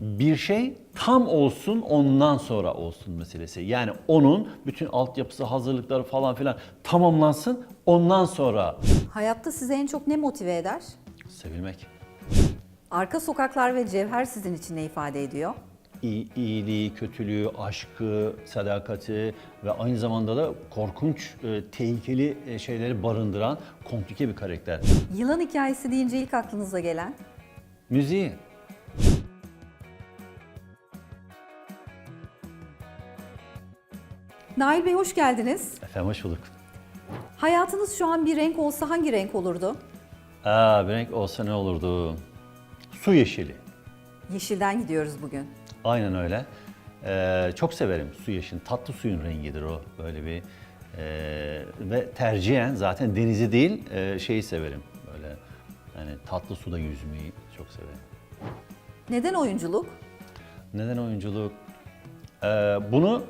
bir şey tam olsun ondan sonra olsun meselesi. Yani onun bütün altyapısı, hazırlıkları falan filan tamamlansın ondan sonra Hayatta sizi en çok ne motive eder? sevilmek. Arka sokaklar ve cevher sizin için ne ifade ediyor? İyi, iyiliği, kötülüğü, aşkı, sadakati ve aynı zamanda da korkunç, e, tehlikeli e, şeyleri barındıran komplike bir karakter. Yılan hikayesi deyince ilk aklınıza gelen? Müziği. Nail Bey hoş geldiniz. Efendim hoş bulduk. Hayatınız şu an bir renk olsa hangi renk olurdu? Aa, bir renk olsa ne olurdu? Su yeşili. Yeşilden gidiyoruz bugün. Aynen öyle. Ee, çok severim su yeşilini. Tatlı suyun rengidir o. Böyle bir ee, ve tercihen zaten denizi değil ee, şeyi severim. Böyle hani tatlı suda yüzmeyi çok severim. Neden oyunculuk? Neden oyunculuk? Ee, bunu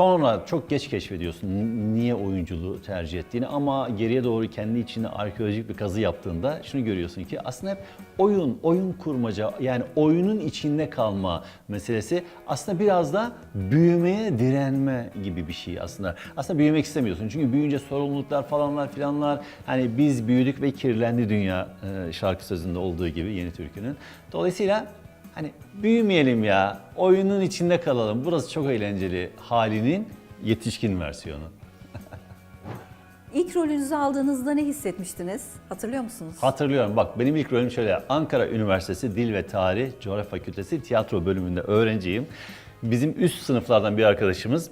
sonra çok geç keşfediyorsun niye oyunculuğu tercih ettiğini ama geriye doğru kendi içinde arkeolojik bir kazı yaptığında şunu görüyorsun ki aslında hep oyun, oyun kurmaca yani oyunun içinde kalma meselesi aslında biraz da büyümeye direnme gibi bir şey aslında. Aslında büyümek istemiyorsun çünkü büyüyünce sorumluluklar falanlar filanlar hani biz büyüdük ve kirlendi dünya şarkı sözünde olduğu gibi yeni türkünün. Dolayısıyla Hani büyümeyelim ya, oyunun içinde kalalım. Burası çok eğlenceli halinin yetişkin versiyonu. İlk rolünüzü aldığınızda ne hissetmiştiniz? Hatırlıyor musunuz? Hatırlıyorum bak benim ilk rolüm şöyle. Ankara Üniversitesi Dil ve Tarih Coğrafya Fakültesi tiyatro bölümünde öğrenciyim. Bizim üst sınıflardan bir arkadaşımız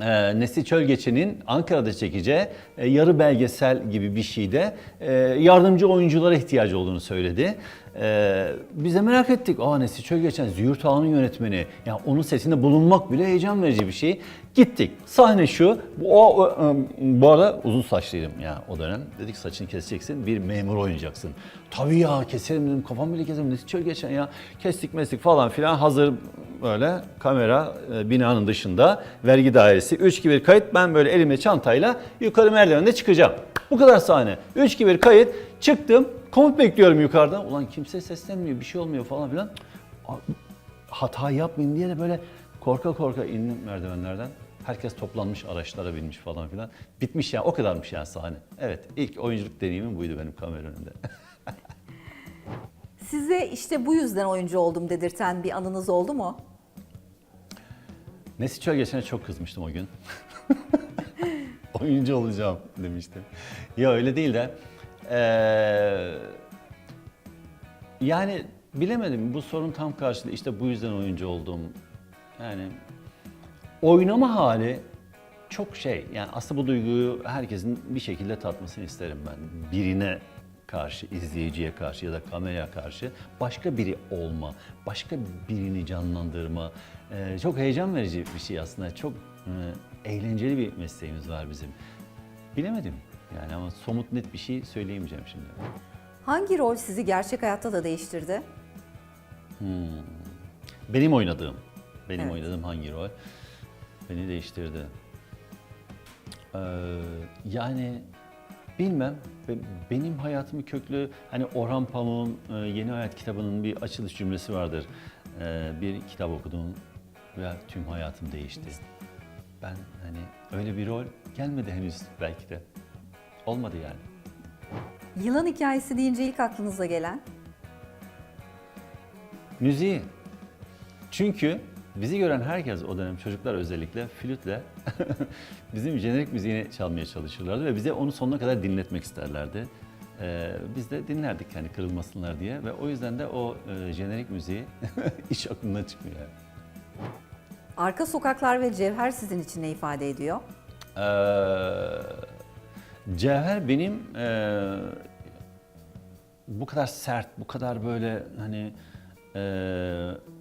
e, Nesli Çölgeç'in Ankara'da çekeceği e, yarı belgesel gibi bir şeyde e, yardımcı oyunculara ihtiyacı olduğunu söyledi. E, biz de merak ettik. Aa Nesli Çölgeçen Züğürt Ağa'nın yönetmeni. Yani onun setinde bulunmak bile heyecan verici bir şey. Gittik. Sahne şu. O, o, e, bu arada uzun saçlıydım ya o dönem. Dedik saçını keseceksin, bir memur oynayacaksın. Tabii ya keserim dedim, kafam bile keserim. Nesli Çölgeçen ya. Kestik mestik falan filan hazır böyle kamera e, binanın dışında vergi dairesi 3 2 1 kayıt ben böyle elimde çantayla yukarı merdivende çıkacağım. Bu kadar sahne. 3 2 1 kayıt çıktım. Komut bekliyorum yukarıda. Ulan kimse seslenmiyor bir şey olmuyor falan filan. Hata yapmayayım diye de böyle korka korka indim merdivenlerden. Herkes toplanmış araçlara binmiş falan filan. Bitmiş ya o kadarmış yani sahne. Evet ilk oyunculuk deneyimim buydu benim kamera önünde. Size işte bu yüzden oyuncu oldum dedirten bir anınız oldu mu? Nesli Çölgeçen'e çok kızmıştım o gün. Oyuncu olacağım demiştim. Ya öyle değil de eee, yani bilemedim bu sorun tam karşılığı işte bu yüzden oyuncu oldum. Yani oynama hali çok şey yani aslında bu duyguyu herkesin bir şekilde tatmasını isterim ben. Birine karşı, izleyiciye karşı ya da kameraya karşı başka biri olma, başka birini canlandırma eee, çok heyecan verici bir şey aslında. Çok eee, eğlenceli bir mesleğimiz var bizim. Bilemedim yani ama somut net bir şey söyleyemeyeceğim şimdi. Hangi rol sizi gerçek hayatta da değiştirdi? Benim oynadığım, benim Evet. oynadığım hangi rol beni değiştirdi? Ee, yani bilmem. Be- Benim hayatımı köklü, hani Orhan Pamuk'un e, Yeni Hayat kitabının bir açılış cümlesi vardır. Ee, bir kitap okudum ve tüm hayatım değişti. Ben hani öyle bir rol gelmedi henüz belki de. Olmadı yani. Yılan hikayesi deyince ilk aklınıza gelen? Müziği. Çünkü bizi gören herkes o dönem çocuklar özellikle flütle bizim jenerik müziğini çalmaya çalışırlardı ve bize onu sonuna kadar dinletmek isterlerdi. Ee, biz de dinlerdik hani kırılmasınlar diye ve o yüzden de o e, jenerik müziği hiç aklımdan çıkmıyor. yani. Arka sokaklar ve cevher sizin için ne ifade ediyor? Ee, Cevher benim e, bu kadar sert, bu kadar böyle hani e,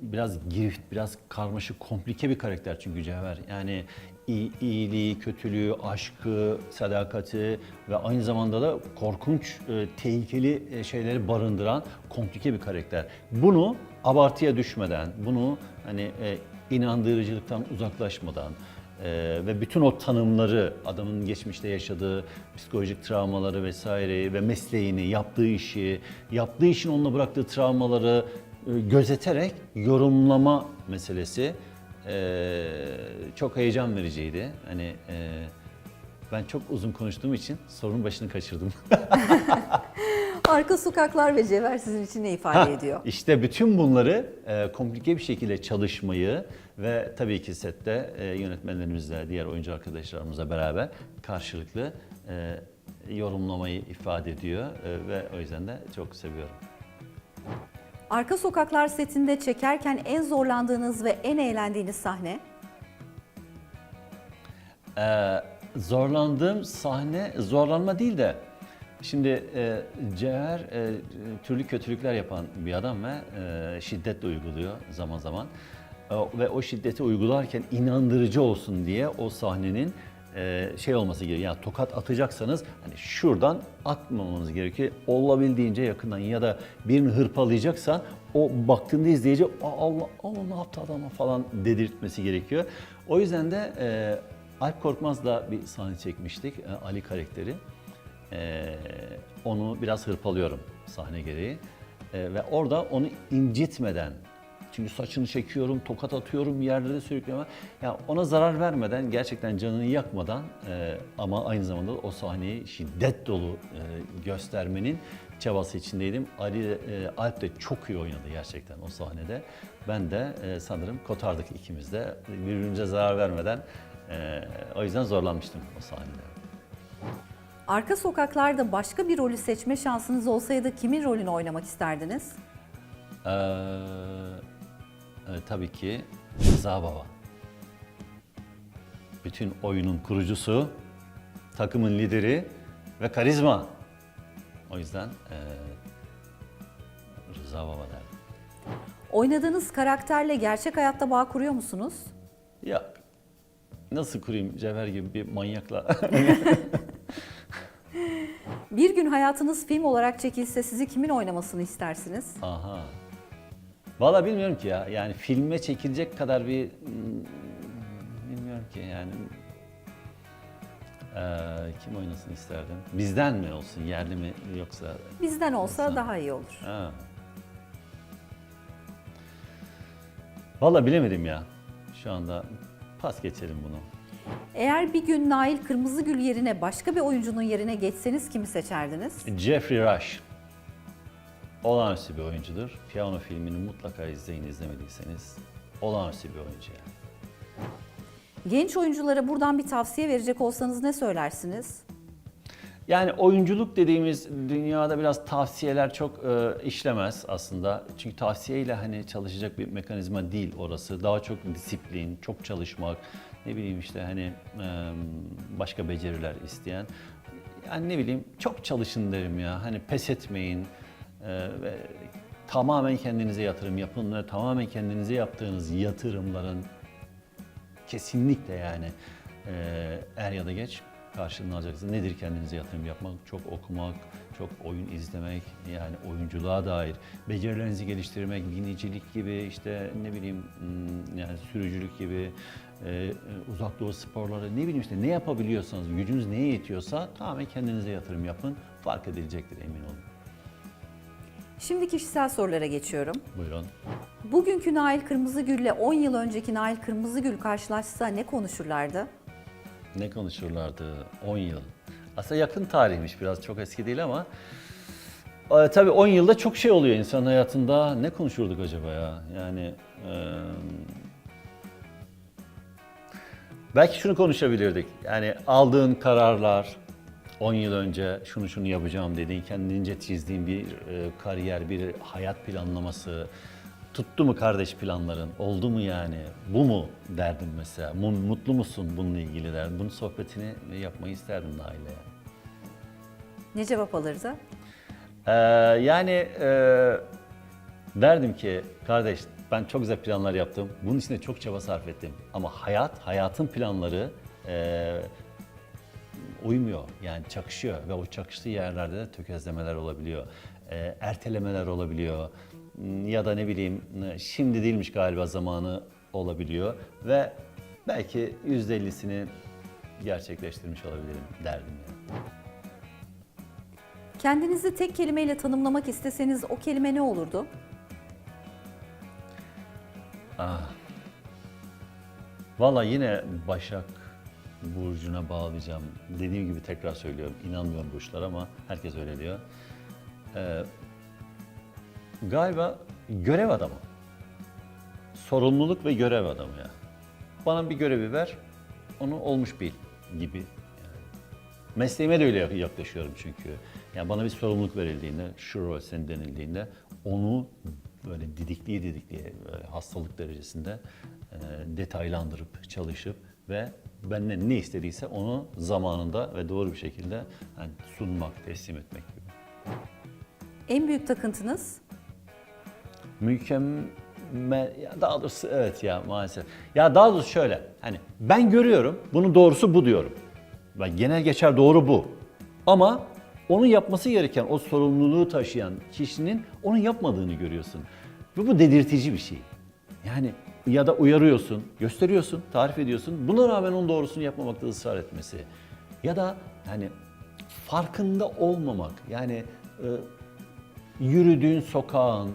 biraz girift, biraz karmaşık, komplike bir karakter çünkü Cevher. Yani iyi- iyiliği, kötülüğü, aşkı, sadakati ve aynı zamanda da korkunç, e, tehlikeli e, şeyleri barındıran komplike bir karakter. Bunu abartıya düşmeden, bunu hani e, inandırıcılıktan uzaklaşmadan, ee, ve bütün o tanımları, adamın geçmişte yaşadığı psikolojik travmaları vesaireyi ve mesleğini, yaptığı işi, yaptığı işin onunla bıraktığı travmaları gözeterek yorumlama meselesi e, çok heyecan vericiydi. Hani e, ben çok uzun konuştuğum için sorunun başını kaçırdım. Arka sokaklar ve cevher sizin için ne ifade ediyor? İşte bütün bunları e, komplike bir şekilde çalışmayı ve tabii ki sette e, yönetmenlerimizle, diğer oyuncu arkadaşlarımızla beraber karşılıklı e, yorumlamayı ifade ediyor e, ve o yüzden de çok seviyorum. Arka sokaklar setinde çekerken en zorlandığınız ve en eğlendiğiniz sahne? Ee, zorlandığım sahne zorlanma değil de şimdi e, Cevher e, türlü kötülükler yapan bir adam ve e, şiddet de uyguluyor zaman zaman. E, ve o şiddeti uygularken inandırıcı olsun diye o sahnenin e, şey olması gerekiyor. Yani tokat atacaksanız hani şuradan atmamanız gerekiyor. Olabildiğince yakından ya da birini hırpalayacaksa o baktığında izleyici "Aa, Allah Allah ne yaptı adama falan dedirtmesi gerekiyor. O yüzden de e, Alp Korkmaz'la bir sahne çekmiştik. e, Ali karakteri. E, onu biraz hırpalıyorum sahne gereği. E, ve orada onu incitmeden çünkü saçını çekiyorum, tokat atıyorum, yerlere sürükleme. Ya ona zarar vermeden, gerçekten canını yakmadan e, ama aynı zamanda o sahneyi şiddet dolu e, göstermenin çabası içindeydim. Ali, e, Alp de çok iyi oynadı gerçekten o sahnede. Ben de e, sanırım kotardık ikimiz de birbirimize zarar vermeden. e, o yüzden zorlanmıştım o sahnede. Arka sokaklarda başka bir rolü seçme şansınız olsaydı kimin rolünü oynamak isterdiniz? Ee, e, tabii ki Rıza Baba. Bütün oyunun kurucusu, takımın lideri ve karizma. O yüzden e, Rıza Baba derdim. Oynadığınız karakterle gerçek hayatta bağ kuruyor musunuz? Ya nasıl kurayım Cevher gibi bir manyakla? Bir gün hayatınız film olarak çekilse sizi kimin oynamasını istersiniz? Aha. Valla bilmiyorum ki ya. Yani filme çekilecek kadar bir bilmiyorum ki yani. Ee, kim oynasın isterdim? Bizden mi olsun, yerli mi yoksa? Bizden olsa Olsa. daha iyi olur. Ha. Valla bilemedim ya. Şu anda pas geçelim bunu. Eğer bir gün Nail Kırmızıgül yerine başka bir oyuncunun yerine geçseniz kimi seçerdiniz? Jeffrey Rush. Olağanüstü bir oyuncudur. Piyano filmini mutlaka izleyin izlemediyseniz. Olağanüstü bir oyuncu yani. Genç oyunculara buradan bir tavsiye verecek olsanız ne söylersiniz? Yani oyunculuk dediğimiz dünyada biraz tavsiyeler çok e, işlemez aslında. Çünkü tavsiyeyle hani çalışacak bir mekanizma değil orası. Daha çok disiplin, çok çalışmak, ne bileyim işte hani e, başka beceriler isteyen. Yani ne bileyim çok çalışın derim ya. Hani pes etmeyin ve tamamen kendinize yatırım yapın ve tamamen kendinize yaptığınız yatırımların kesinlikle yani e, er ya da geç karşılığını alacaksınız. Nedir kendinize yatırım yapmak? Çok okumak, çok oyun izlemek, yani oyunculuğa dair becerilerinizi geliştirmek, binicilik gibi işte ne bileyim hmm, yani sürücülük gibi e, uzak doğu sporları ne bileyim işte ne yapabiliyorsanız, gücünüz neye yetiyorsa tamamen kendinize yatırım yapın. Fark edilecektir emin olun. Şimdi kişisel sorulara geçiyorum. Buyurun. Bugünkü Nail Kırmızıgül ile 10 yıl önceki Nail Kırmızıgül karşılaşsa ne konuşurlardı? Ne konuşurlardı? 10 yıl. Aslında yakın tarihmiş biraz çok eski değil ama e, tabii 10 yılda çok şey oluyor insan hayatında. Ne konuşurduk acaba ya? Yani e, belki şunu konuşabilirdik. Yani aldığın kararlar 10 yıl önce şunu şunu yapacağım dediğin, kendince çizdiğin bir e, kariyer, bir hayat planlaması tuttu mu kardeş planların? Oldu mu yani? Bu mu derdim mesela? Mu- Mutlu musun bununla ilgili derdim. Bunun sohbetini yapmayı isterdim Nail'le yani. Ne cevap alırdı? Ee, yani e, derdim ki kardeş ben çok güzel planlar yaptım. Bunun için de çok çaba sarf ettim. Ama hayat, hayatın planları e, uymuyor. Yani çakışıyor ve o çakıştığı yerlerde de tökezlemeler olabiliyor. E, ertelemeler olabiliyor. M, Ya da ne bileyim şimdi değilmiş galiba zamanı olabiliyor. Ve belki %50'sini gerçekleştirmiş olabilirim derdim yani. Kendinizi tek kelimeyle tanımlamak isteseniz o kelime ne olurdu? Valla yine Başak Burcu'na bağlayacağım. Dediğim gibi tekrar söylüyorum. inanmıyorum burçlara ama herkes öyle diyor. Ee, galiba görev adamı. Sorumluluk ve görev adamı ya. Bana bir görevi ver, onu olmuş bil gibi. Mesleğime de öyle yaklaşıyorum çünkü. Yani bana bir sorumluluk verildiğinde, şu rol senin denildiğinde onu böyle didikliye didikliye hastalık derecesinde e, detaylandırıp çalışıp ve benden ne istediyse onu zamanında ve doğru bir şekilde yani sunmak, teslim etmek gibi. En büyük takıntınız? Mükemmel, ya daha doğrusu evet ya maalesef. Ya daha doğrusu şöyle, hani ben görüyorum, bunun doğrusu bu diyorum. Ben genel geçer doğru bu. Ama onun yapması gereken, o sorumluluğu taşıyan kişinin onu yapmadığını görüyorsun. Ve bu dedirtici bir şey. Yani ya da uyarıyorsun, gösteriyorsun, tarif ediyorsun. Buna rağmen onun doğrusunu yapmamakta ısrar etmesi. Ya da hani farkında olmamak. Yani e, yürüdüğün sokağın,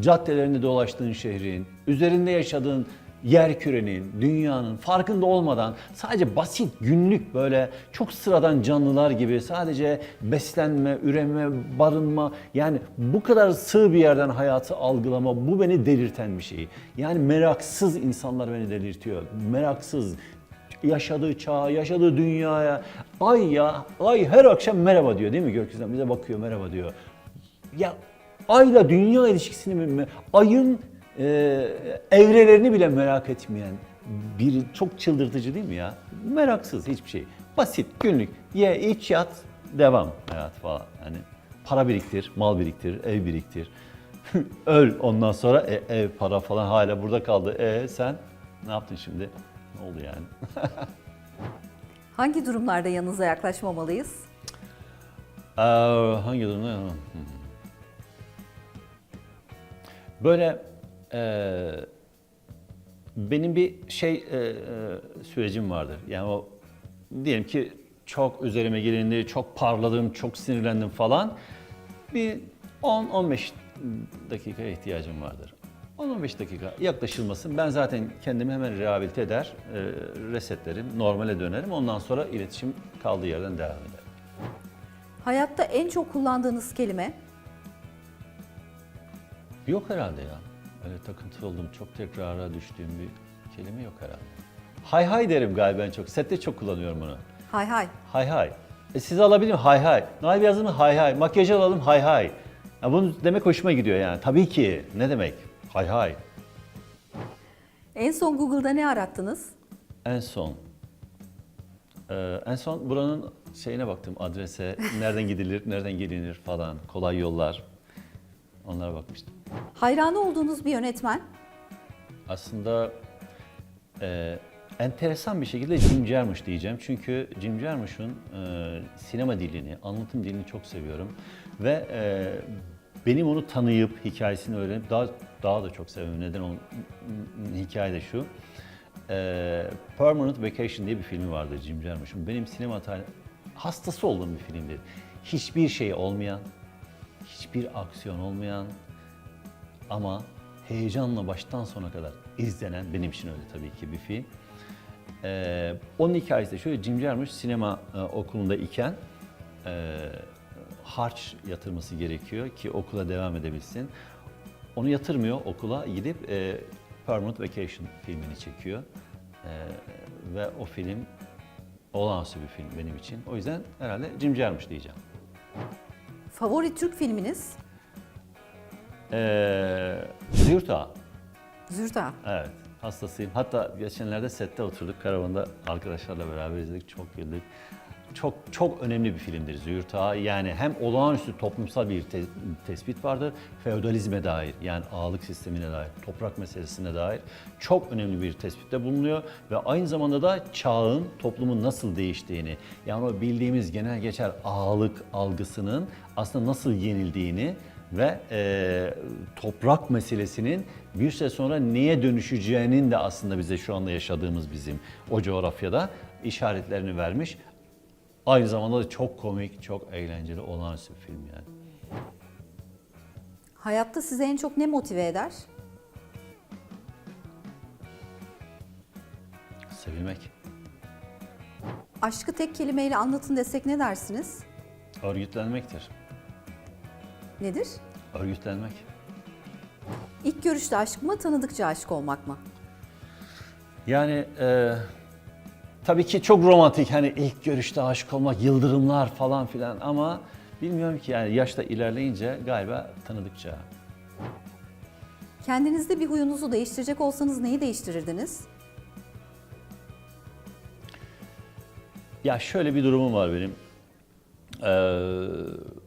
caddelerinde dolaştığın şehrin, üzerinde yaşadığın yer kürenin, dünyanın farkında olmadan sadece basit günlük böyle çok sıradan canlılar gibi sadece beslenme, üreme, barınma yani bu kadar sığ bir yerden hayatı algılama bu beni delirten bir şey. Yani meraksız insanlar beni delirtiyor. Meraksız yaşadığı çağa, yaşadığı dünyaya. Ay ya, ay her akşam merhaba diyor değil mi gökyüzünden? Bize bakıyor merhaba diyor. Ya ayla dünya ilişkisini mi, ayın e, evrelerini bile merak etmeyen biri çok çıldırtıcı değil mi ya? Meraksız hiçbir şey. Basit, günlük. Ye, iç, yat, devam hayat falan. Hani para biriktir, mal biriktir, ev biriktir. Öl ondan sonra e, ev, para falan hala burada kaldı. E sen ne yaptın şimdi? Ne oldu yani? Hangi durumlarda yanınıza yaklaşmamalıyız? Ee, hangi durumda? Böyle e, benim bir şey e, e, sürecim vardır. Yani o diyelim ki çok üzerime gelindi, çok parladım, çok sinirlendim falan. Bir 10-15 dakika ihtiyacım vardır. 10-15 dakika yaklaşılmasın. Ben zaten kendimi hemen rehabilite eder, e, resetlerim, normale dönerim. Ondan sonra iletişim kaldığı yerden devam eder. Hayatta en çok kullandığınız kelime? Yok herhalde ya. Öyle takıntılı oldum. Çok tekrara düştüğüm bir kelime yok herhalde. Hay hay derim galiba en çok. Sette çok kullanıyorum bunu. Hay hay. Hay hay. E sizi alabilir miyim? Hay hay. Nail yazımı hay hay. Makyajı alalım hay hay. Ya bunu demek hoşuma gidiyor yani. Tabii ki. Ne demek? Hay hay. En son Google'da ne arattınız? En son. Ee, en son buranın şeyine baktım adrese. Nereden gidilir, nereden gelinir falan. Kolay yollar. Onlara bakmıştım. Hayranı olduğunuz bir yönetmen? Aslında e, enteresan bir şekilde Jim Jarmusch diyeceğim. Çünkü Jim Jarmusch'un e, sinema dilini, anlatım dilini çok seviyorum. Ve e, benim onu tanıyıp, hikayesini öğrenip daha daha da çok seviyorum. Neden onun hikaye de şu. E, Permanent Vacation diye bir filmi vardı Jim Jarmusch'un. Benim sinema tarih hastası olduğum bir filmdir. Hiçbir şey olmayan, hiçbir aksiyon olmayan, ama heyecanla baştan sona kadar izlenen, benim için öyle tabii ki bir film. Ee, onun hikayesi de şöyle, Jim Jarmusch sinema e, okulunda iken e, harç yatırması gerekiyor ki okula devam edebilsin. Onu yatırmıyor okula, gidip e, Permanent Vacation filmini çekiyor. E, ve o film olağanüstü bir film benim için. O yüzden herhalde Jim Jarmusch diyeceğim. Favori Türk filminiz? Ee, Züğürt Ağa. Evet, hastasıyım. Hatta geçenlerde sette oturduk, karavanda arkadaşlarla beraber izledik, çok güldük. Çok çok önemli bir filmdir Züğürt Ağa. Yani hem olağanüstü toplumsal bir te- tespit vardır, feodalizme dair yani ağalık sistemine dair, toprak meselesine dair çok önemli bir tespitte bulunuyor ve aynı zamanda da çağın toplumun nasıl değiştiğini, yani o bildiğimiz genel geçer ağalık algısının aslında nasıl yenildiğini ve e, toprak meselesinin bir süre sonra neye dönüşeceğinin de aslında bize şu anda yaşadığımız bizim o coğrafyada işaretlerini vermiş. Aynı zamanda da çok komik, çok eğlenceli, olağanüstü bir film yani. Hayatta size en çok ne motive eder? Sevilmek. Aşkı tek kelimeyle anlatın desek ne dersiniz? Örgütlenmektir. Nedir? Örgütlenmek. İlk görüşte aşk mı, tanıdıkça aşık olmak mı? Yani e, tabii ki çok romantik hani ilk görüşte aşık olmak, yıldırımlar falan filan ama bilmiyorum ki yani yaşta ilerleyince galiba tanıdıkça. Kendinizde bir huyunuzu değiştirecek olsanız neyi değiştirirdiniz? Ya şöyle bir durumum var benim. Ee,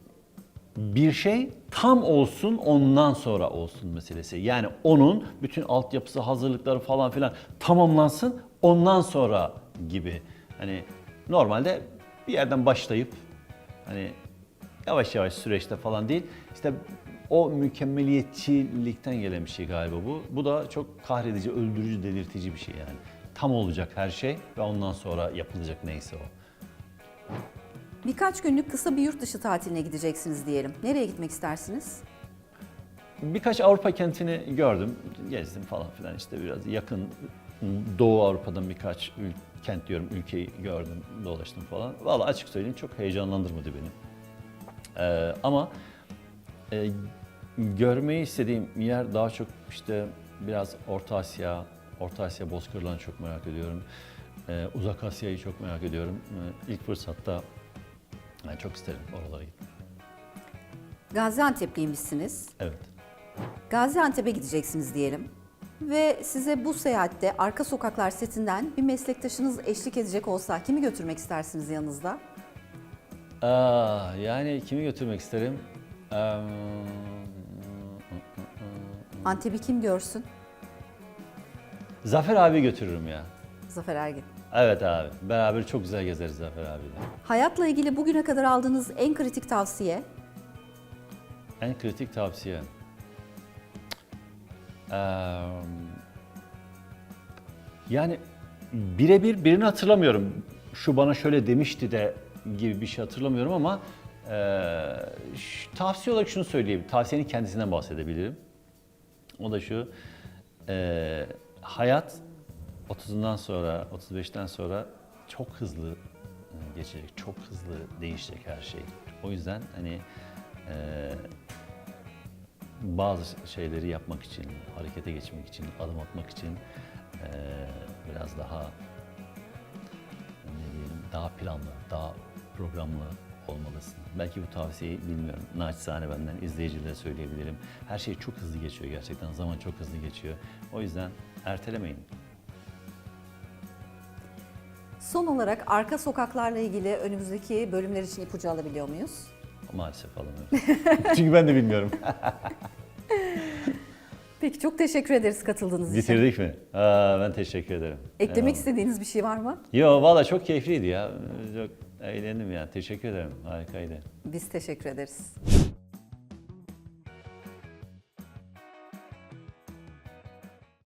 bir şey tam olsun ondan sonra olsun meselesi. Yani onun bütün altyapısı, hazırlıkları falan filan tamamlansın ondan sonra gibi. Hani normalde bir yerden başlayıp hani yavaş yavaş süreçte falan değil. İşte o mükemmeliyetçilikten gelen bir şey galiba bu. Bu da çok kahredici, öldürücü, delirtici bir şey yani. Tam olacak her şey ve ondan sonra yapılacak neyse o. Birkaç günlük kısa bir yurt dışı tatiline gideceksiniz diyelim. Nereye gitmek istersiniz? Birkaç Avrupa kentini gördüm, gezdim falan filan işte biraz yakın Doğu Avrupa'dan birkaç ül- kent diyorum ülkeyi gördüm, dolaştım falan. Vallahi açık söyleyeyim çok heyecanlandırmadı beni. Ee, ama e, görmeyi istediğim yer daha çok işte biraz Orta Asya, Orta Asya bozkırlarını çok merak ediyorum. Ee, Uzak Asya'yı çok merak ediyorum. Ee, ilk fırsatta yani çok isterim oralara gitmek. Gaziantep'liymişsiniz. Evet. Gaziantep'e gideceksiniz diyelim. Ve size bu seyahatte Arka Sokaklar setinden bir meslektaşınız eşlik edecek olsa kimi götürmek istersiniz yanınızda? Aa, yani kimi götürmek isterim? Eee, Antep'i kim görsün? Zafer abi götürürüm ya. Zafer Ergin. Evet abi. Beraber çok güzel gezeriz Zafer abiyle. Hayatla ilgili bugüne kadar aldığınız en kritik tavsiye? En kritik tavsiye. Eee, yani birebir birini hatırlamıyorum. Şu bana şöyle demişti de gibi bir şey hatırlamıyorum ama şu- tavsiye olarak şunu söyleyeyim. Tavsiyenin kendisinden bahsedebilirim. O da şu. eee, hayat 30'undan sonra, 35'ten sonra çok hızlı e, geçecek, çok hızlı değişecek her şey. O yüzden hani eee, bazı şeyleri yapmak için, harekete geçmek için, adım atmak için eee, biraz daha ne diyelim, daha planlı, daha programlı olmalısın. Belki bu tavsiyeyi bilmiyorum. Naçizane benden izleyicilere söyleyebilirim. Her şey çok hızlı geçiyor gerçekten. Zaman çok hızlı geçiyor. O yüzden ertelemeyin. Son olarak Arka Sokaklarla ilgili önümüzdeki bölümler için ipucu alabiliyor muyuz? Maalesef alamıyorum. Çünkü ben de bilmiyorum. Peki çok teşekkür ederiz katıldığınız için. Bitirdik mi? Aa, ben teşekkür ederim. Eklemek Eyvallah. istediğiniz bir şey var mı? Yo valla çok keyifliydi ya. Çok eğlendim yani. Teşekkür ederim. Harikaydı. Biz teşekkür ederiz.